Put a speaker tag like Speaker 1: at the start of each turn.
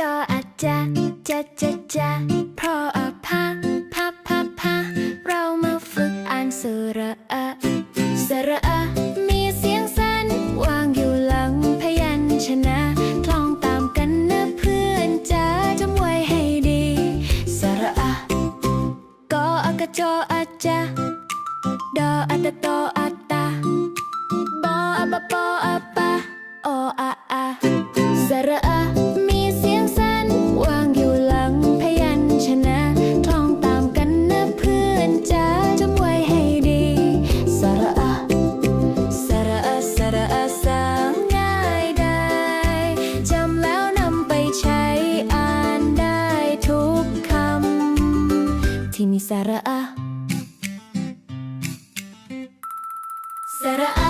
Speaker 1: จออาจจะจะจะจะเพราะอะพะพะพะพะเรามาฝึกอ่านสระอะสระอะมีเสียงสั้นวางอยู่หลังพยัญชนะท่องตามกันนะเพื่อนจะจำไว้ให้ดีสระอะกออะกะจออะจจะดออะตะตอำที่มีส